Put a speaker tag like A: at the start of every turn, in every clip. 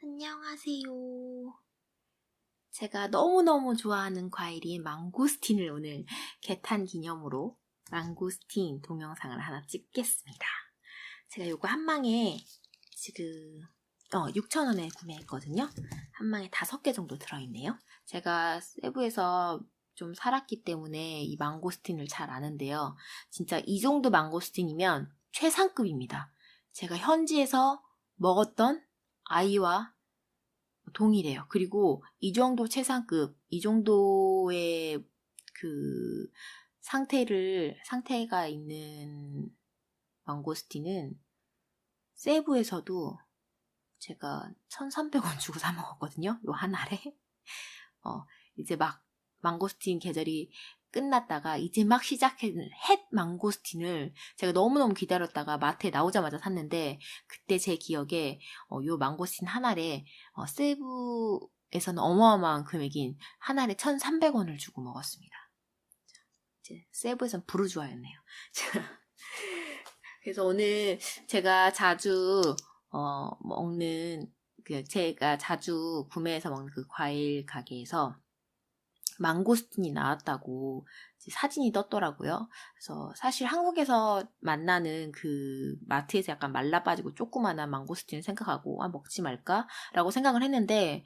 A: 안녕하세요. 제가 너무너무 좋아하는 과일인 망고스틴을 오늘 개탄 기념으로 망고스틴 동영상을 하나 찍겠습니다. 제가 요거 한 망에 지금 어, 6,000원에 구매했거든요. 한 망에 5개 정도 들어있네요. 제가 세부에서 좀 살았기 때문에 이 망고스틴을 잘 아는데요. 진짜 이 정도 망고스틴이면 최상급입니다. 제가 현지에서 먹었던 아이와 동일해요. 그리고 이 정도 최상급, 이 정도의 그 상태를, 상태가 있는 망고스틴은 세부에서도 제가 1,300원 주고 사 먹었거든요. 요 한 알에. 어, 이제 막 망고스틴 계절이 끝났다가 이제 막 시작한 햇 망고스틴을 제가 너무너무 기다렸다가 마트에 나오자마자 샀는데 그때 제 기억에 어, 요 망고스틴 한 알에 어, 세부에서는 어마어마한 금액인 한 알에 1,300원을 주고 먹었습니다. 이제 세부에선 부르주아였네요. 그래서 오늘 제가 자주 어, 먹는 그 제가 자주 구매해서 먹는 그 과일 가게에서 망고스틴이 나왔다고 사진이 떴더라고요. 그래서 사실 한국에서 만나는 그 마트에서 약간 말라 빠지고 조그만한 망고스틴을 생각하고 아 먹지 말까라고 생각을 했는데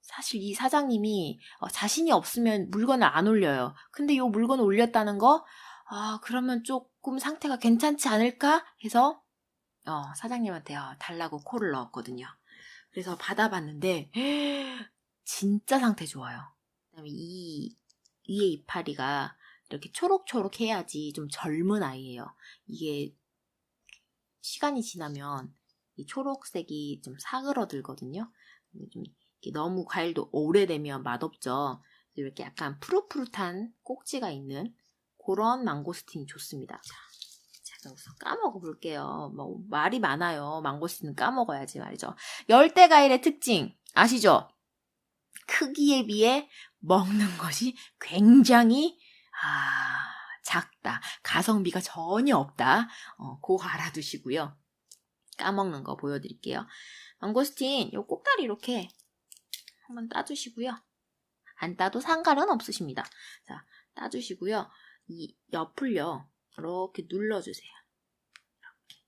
A: 사실 이 사장님이 어, 자신이 없으면 물건을 안 올려요. 근데 이 물건을 올렸다는 거, 아 그러면 조금 상태가 괜찮지 않을까 해서 어, 사장님한테 어, 달라고 콜을 넣었거든요. 그래서 받아봤는데 진짜 상태 좋아요. 그다음에 이 위에 이파리가 이렇게 초록초록 해야지 좀 젊은 아이예요. 이게 시간이 지나면 이 초록색이 좀 사그러들거든요. 좀 너무 과일도 오래되면 맛없죠. 이렇게 약간 푸릇푸릇한 꼭지가 있는 그런 망고스틴이 좋습니다. 자, 제가 우선 까먹어 볼게요. 뭐 말이 많아요. 망고스틴은 까먹어야지 말이죠. 열대 과일의 특징 아시죠? 크기에 비해 먹는 것이 굉장히 아, 작다. 가성비가 전혀 없다. 어, 그거 알아두시고요. 까먹는 거 보여드릴게요. 망고스틴 요 꼭다리 이렇게 한번 따주시고요. 안 따도 상관은 없으십니다. 자, 따주시고요. 이 옆을요. 이렇게 눌러주세요. 이렇게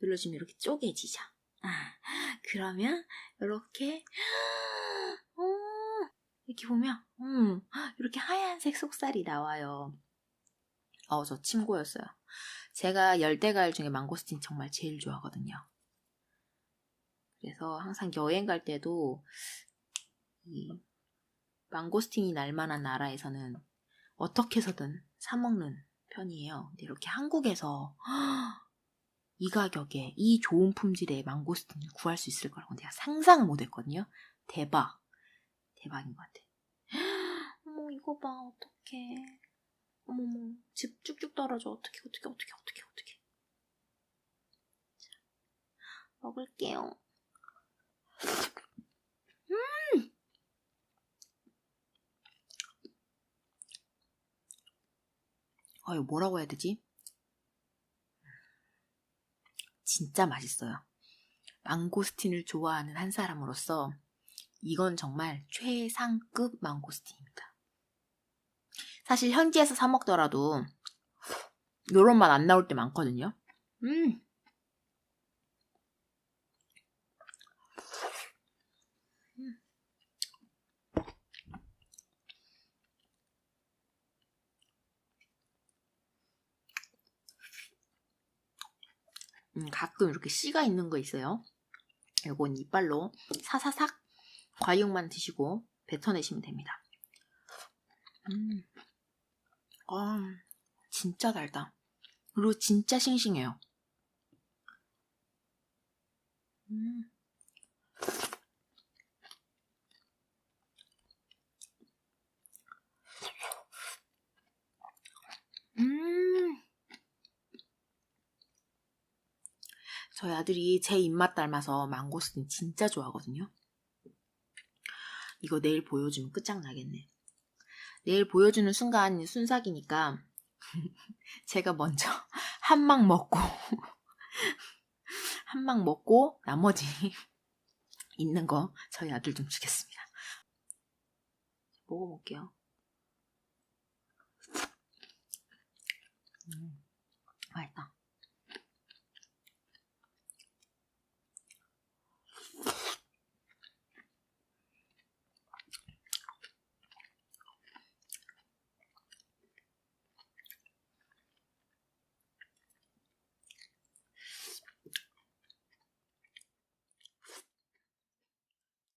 A: 눌러주면 이렇게 쪼개지죠. 아, 그러면 이렇게 이렇게 보면 음, 이렇게 하얀색 속살이 나와요. 어, 저 침고였어요. 제가 열대과일 중에 망고스틴 정말 제일 좋아하거든요. 그래서 항상 여행 갈 때도 이 망고스틴이 날만한 나라에서는 어떻게 해서든 사 먹는 편이에요. 이렇게 한국에서 이 가격에 이 좋은 품질의 망고스틴을 구할 수 있을 거라고 내가 상상을 못했거든요. 대박. 대박인 것 같아. 어머 이거 봐 어떡해. 어머머 집 쭉쭉 떨어져 어떻게 어떻게 어떻게 어떻게 어떻게. 자, 먹을게요. 음. 아 이거 뭐라고 해야 되지? 진짜 맛있어요. 망고스틴을 좋아하는 한 사람으로서 이건 정말 최상급 망고스틴입니다. 사실 현지에서 사 먹더라도 요런 맛 안 나올 때 많거든요. 음. 음, 가끔 이렇게 씨가 있는 거 있어요. 요건 이빨로 사사삭 과육만 드시고 뱉어내시면 됩니다. 음, 아, 진짜 달다. 그리고 진짜 싱싱해요. 음. 음. 저희 아들이 제 입맛 닮아서 망고스틴 진짜 좋아하거든요. 이거 내일 보여주면 끝장나겠네. 내일 보여주는 순간 순삭이니까 제가 먼저 한망 먹고 한망 먹고 나머지 있는 거 저희 아들 좀 주겠습니다. 먹어볼게요. 음, 맛있다.